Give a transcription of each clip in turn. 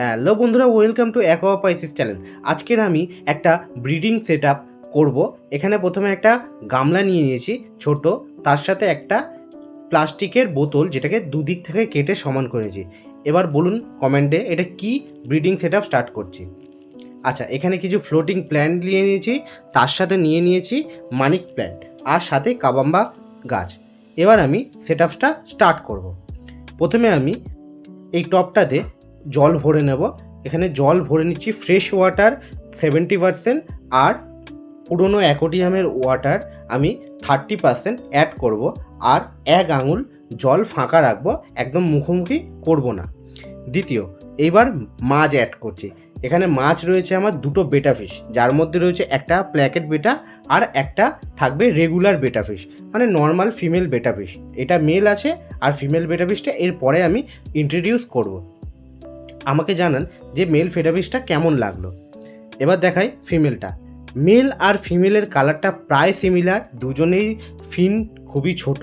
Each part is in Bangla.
হ্যালো বন্ধুরা ওয়েলকাম টু অ্যাকোয়াপাইসিস চ্যানেল আজকের আমি একটা ব্রিডিং সেট আপ করব। এখানে প্রথমে একটা গামলা নিয়ে নিয়েছি, ছোট। তার সাথে একটা প্লাস্টিকের বোতল যেটাকে দুদিক থেকে কেটে সমান করেছি। এবার বলুন কমেন্টে এটা কি ব্রিডিং সেট স্টার্ট করছি। আচ্ছা এখানে কিছু ফ্লোটিং প্ল্যান্ট নিয়ে নিয়েছি, তার সাথে নিয়ে নিয়েছি মানিক প্ল্যান্ট আর সাথে কাবাম্বা গাছ। এবার আমি সেট স্টার্ট করব। প্রথমে আমি এই টপটাতে জল ভরে নেব। এখানে জল ভরে নিচ্ছি ফ্রেশ ওয়াটার সেভেন্টি পারসেন্ট আর পুরনো অ্যাকোডিয়ামের ওয়াটার আমি থার্টি পারসেন্ট অ্যাড করব আর এক আঙুল জল ফাঁকা রাখব, একদম মুখোমুখি করব না। দ্বিতীয় এইবার মাছ অ্যাড করছি। এখানে মাছ রয়েছে আমার দুটো বেটা ফিশ যার মধ্যে রয়েছে একটা প্ল্যাকেট বেটা আর একটা থাকবে রেগুলার বেটা ফিশ মানে নর্মাল ফিমেল বেটা ফিশ এটা মেল আছে আর ফিমেল বেটা ফিশটা এরপরে আমি ইন্ট্রোডিউস করব। আমাকে জানান যে মেল ফেটাফিশটা কেমন লাগল। এবার দেখাই ফিমেলটা মেল আর ফিমেলের কালারটা প্রায় সিমিলার দুজনেই ফিন খুবই ছোট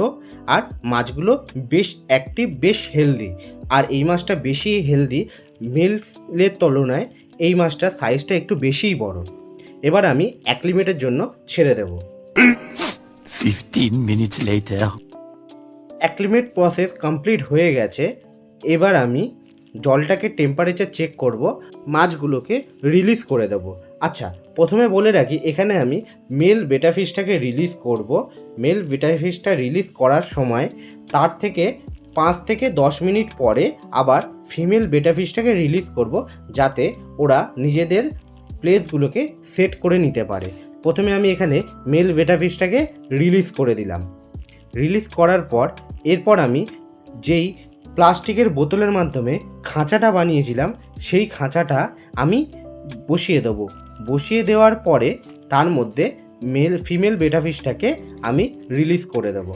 আর মাছগুলো বেশ অ্যাক্টিভ বেশ হেলদি আর এই মাছটা বেশি হেলদি মেলের তুলনায় এই মাছটার সাইজটা একটু বেশিই বড়। এবার আমি অ্যাক্লিমেটের জন্য ছেড়ে দেবো। 15 minutes later. Acclimate process complete হয়ে গেছে। এবার আমি জলটাকে টেম্পারেচার চেক করব, মাছগুলোকে রিলিজ করে দেবো। আচ্ছা প্রথমে বলে রাখি, এখানে আমি মেল বেটা ফিশটাকে রিলিজ করব। মেল বেটা ফিশটা রিলিজ করার সময় তার থেকে পাঁচ থেকে দশ মিনিট পরে আবার ফিমেল বেটা ফিশটাকে রিলিজ করব, যাতে ওরা নিজেদের প্লেসগুলোকে সেট করে নিতে পারে। প্রথমে আমি এখানে মেল বেটা ফিশটাকে রিলিজ করে দিলাম। রিলিজ করার পর, এরপর আমি যেই প্লাস্টিকের বোতলের মাধ্যমে খাঁচাটা বানিয়েছিলাম, সেই খাঁচাটা আমি বসিয়ে দেবো। বসিয়ে দেওয়ার পরে তার মধ্যে মেল ফিমেল বেটাফিসটাকে আমি রিলিজ করে দেবো।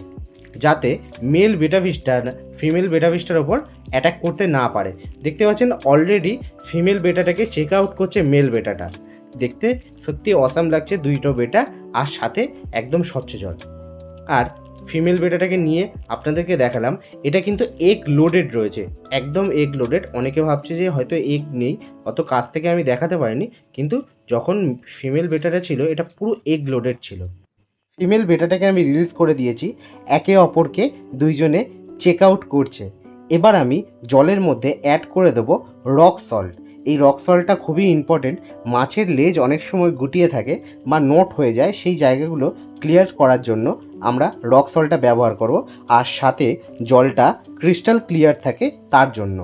যাতে মেল বেটাফিসটা ফিমেল বেটাফিসটার ওপর অ্যাটাক করতে না পারে। দেখতে পাচ্ছেন অলরেডি ফিমেল বেটাটাকে চেক আউট করছে মেল বেটাটা দেখতে সত্যি অসাম লাগছে দুইটো বেটা আর সাথে একদম স্বচ্ছ জল। আর ফিমেল বেটাটাকে নিয়ে আপনাদেরকে দেখালাম, এটা কিন্তু এগ লোডেড রয়েছে। একদম এগ লোডেড অনেকে ভাবছে যে হয়তো এগ নেই, অত কাছ থেকে আমি দেখাতে পারিনি, কিন্তু যখন ফিমেল বেটাটা ছিল, এটা পুরো এগ লোডেড ছিল। ফিমেল বেটাটাকে আমি রিলিজ করে দিয়েছি, একে অপরকে দুইজনে চেক আউট করছে। এবার আমি জলের মধ্যে অ্যাড করে দেবো রক সল্ট এই রক সল্টটা খুবই ইম্পর্টেন্ট মাছের লেজ অনেক সময় গুটিয়ে থাকে বা নোট হয়ে যায় সেই জায়গাগুলো ক্লিয়ার করার জন্য আমরা রক সল্টটা ব্যবহার করব। আর সাথে জলটা ক্রিস্টাল ক্লিয়ার থাকে তার জন্য।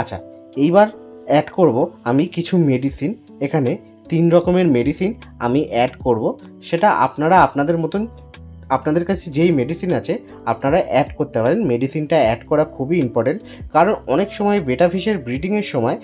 আচ্ছা এইবার অ্যাড করব আমি কিছু মেডিসিন এখানে তিন রকমের মেডিসিন আমি অ্যাড করব। সেটা আপনারা আপনাদের মতন, আপনাদের কাছে যেই মেডিসিন আছে, আপনারা অ্যাড করতে পারেন। মেডিসিনটা অ্যাড করা খুবই ইম্পর্টেন্ট কারণ অনেক সময় বেটা ফিশের ব্রিডিংয়ের সময়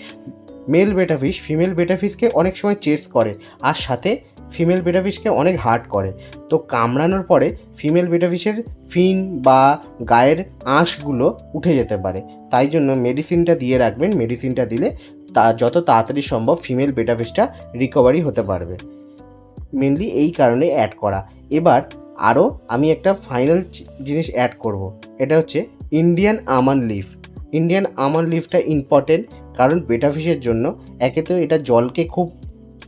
মেল বেটা ফিশ ফিমেল বেটা ফিশকে অনেক সময় চেস করে আর সাথে ফিমেল বেটা ফিশকে অনেক হার্ট করে। তো কামড়ানোর পরে ফিমেল বেটা ফিশের ফিন বা গায়ের আঁশগুলো উঠে যেতে পারে। তাই জন্য মেডিসিনটা দিয়ে রাখবেন। মেডিসিনটা দিলে তা, যত তাড়াতাড়ি সম্ভব ফিমেল বেটা ফিশটা রিকভারি হতে পারবে। মেনলি এই কারণে অ্যাড করা। এবার আরও আমি একটা ফাইনাল জিনিস অ্যাড করব। এটা হচ্ছে ইন্ডিয়ান আমান লিফ ইন্ডিয়ান আমান লিফটা ইম্পর্টেন্ট কারণ বেটা ফিশের জন্য একে তো এটা জলকে খুব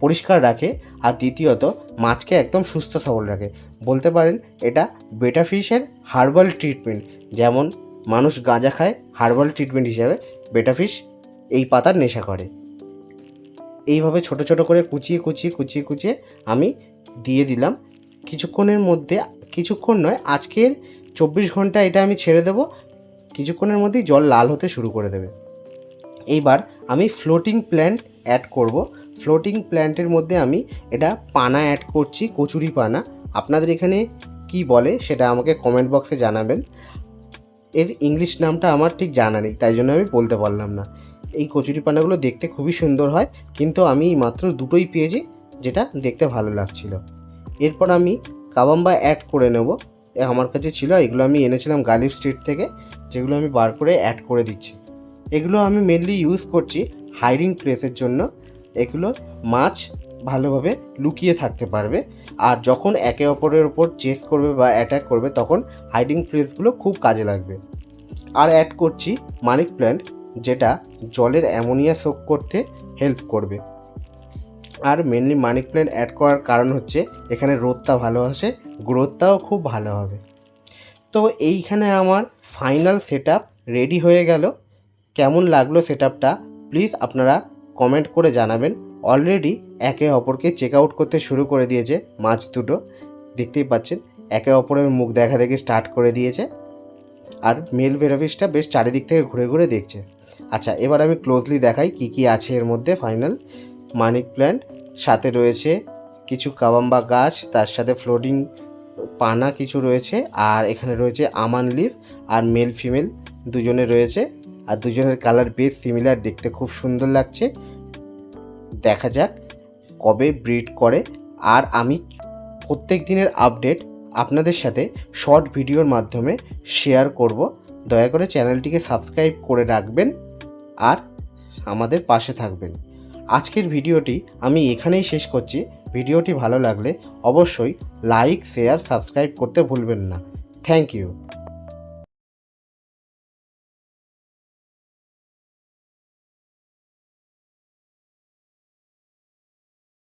পরিষ্কার রাখে আর দ্বিতীয়ত মাছকে একদম সুস্থ সবল রাখে। বলতে পারেন এটা বেটা ফিশের হার্বাল ট্রিটমেন্ট যেমন মানুষ গাঁজা খায় হার্বাল ট্রিটমেন্ট হিসাবে বেটা ফিশ এই পাতার নেশা করে। এইভাবে ছোট ছোট করে কুচিয়ে কুচিয়ে কুচিয়ে কুচিয়ে আমি দিয়ে দিলাম। কিছুক্ষণের মধ্যে, কিছুক্ষণ নয়, আজকের চব্বিশ ঘণ্টা এটা আমি ছেড়ে দেবো। কিছুক্ষণের মধ্যেই জল লাল হতে শুরু করে দেবে। এইবার আমি ফ্লোটিং প্ল্যান্ট অ্যাড করব। ফ্লোটিং প্ল্যান্টের মধ্যে আমি এটা পানা অ্যাড করছি, কচুরি পানা। আপনাদের এখানে কি বলে সেটা আমাকে কমেন্ট বক্সে জানাবেন। এর ইংলিশ নামটা আমার ঠিক জানা নেই, তাই জন্য আমি বলতে পারলাম না। এই কচুরি পানাগুলো দেখতে খুবই সুন্দর হয়, কিন্তু আমি মাত্র দুটোই পেয়েছি, যেটা দেখতে ভালো লাগছিল। এরপর আমি কাবাম্বা অ্যাড করে নেব। আমার কাছে ছিল, এগুলো আমি এনেছিলাম গালিব স্ট্রিট থেকে, যেগুলো আমি বার করে অ্যাড করে দিচ্ছি। এগুলো আমি মেনলি ইউজ করছি হাইডিং প্লেসের জন্য। এগুলো মাছ ভালোভাবে লুকিয়ে থাকতে পারবে। আর যখন একে অপরের ওপর চেস করবে বা অ্যাটাক করবে, তখন হাইডিং প্লেসগুলো খুব কাজে লাগবে। আর অ্যাড করছি মানিক প্ল্যান্ট যেটা জলের অ্যামোনিয়া সোক করতে হেল্প করবে। আর মেনলি মানিক প্ল্যান্ট অ্যাড করার কারণ হচ্ছে, এখানে রোদটা ভালো আসে গ্রোথটাও খুব ভালো হবে। তো এইখানে আমার ফাইনাল সেট রেডি হয়ে গেল। কেমন লাগল সেট প্লিজ আপনারা কমেন্ট করে জানাবেন। অলরেডি একে অপরকে চেক আউট করতে শুরু করে দিয়েছে মাছ দুটো। দেখতেই পাচ্ছেন, একে অপরের মুখ দেখা দেখে স্টার্ট করে দিয়েছে। আর মেল ভেরাফিসটা বেশ চারিদিক থেকে ঘুরে ঘুরে দেখছে। আচ্ছা এবার আমি ক্লোজলি দেখাই কি কি আছে এর মধ্যে ফাইনাল মানিক প্ল্যান্ট সাথে রয়েছে কিছু কাবাম্বা গাছ, তার সাথে ফ্লোটিং পানা কিছু রয়েছে। আর এখানে রয়েছে আমান লিভ আর মেল ফিমেল দুজনে রয়েছে। আর দুজনের কালার বেশ সিমিলার দেখতে খুব সুন্দর লাগছে। দেখা যাক কবে ব্রিড করে। আর আমি প্রত্যেক দিনের আপডেট আপনাদের সাথে শর্ট ভিডিওর মাধ্যমে শেয়ার করব। দয়া করে চ্যানেলটিকে সাবস্ক্রাইব করে রাখবেন আর আমাদের পাশে থাকবেন। আজকের ভিডিওটি আমি এখানেই শেষ করছি। ভিডিওটি ভালো লাগলে অবশ্যই লাইক শেয়ার সাবস্ক্রাইব করতে ভুলবেন না। Thank you